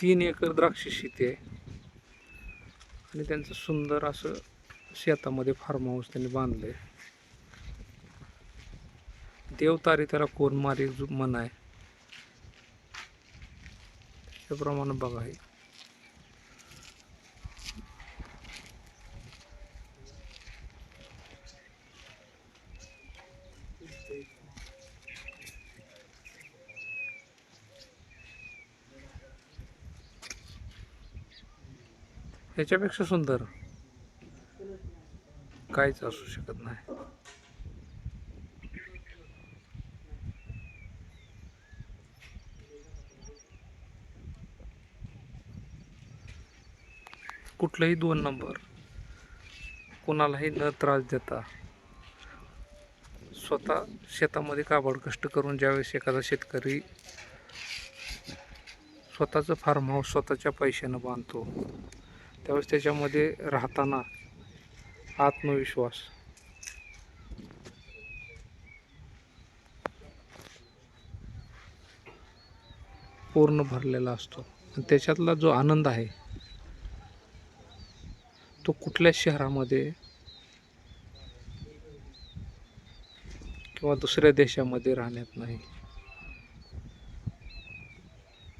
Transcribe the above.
तीन एकर द्राक्ष शेती आहे. आणि त्यांचं सुंदर असं शेतामध्ये फार्म हाऊस त्यांनी बांधलं आहे देवतारी त्याला कोण मारी म्हण आहे. त्याप्रमाणे बघा हे. ह्याच्यापेक्षा सुंदर. काहीच असू शकत नाही. कुठलंही दोन नंबर. कोणालाही न त्रास देता स्वतः शेतामध्ये काबाड कष्ट करून ज्यावेळेस एखादा शेतकरी स्वतःचं फार्म हाऊस स्वतःच्या पैशानं बांधतो त्यावेळेस त्याच्यामध्ये राहताना आत्मविश्वास. पूर्ण भरलेला असतो. आणि त्याच्यातला जो आनंद आहे तो कुठल्याच शहरामध्ये किंवा दुसऱ्या देशामध्ये राहण्यात नाही.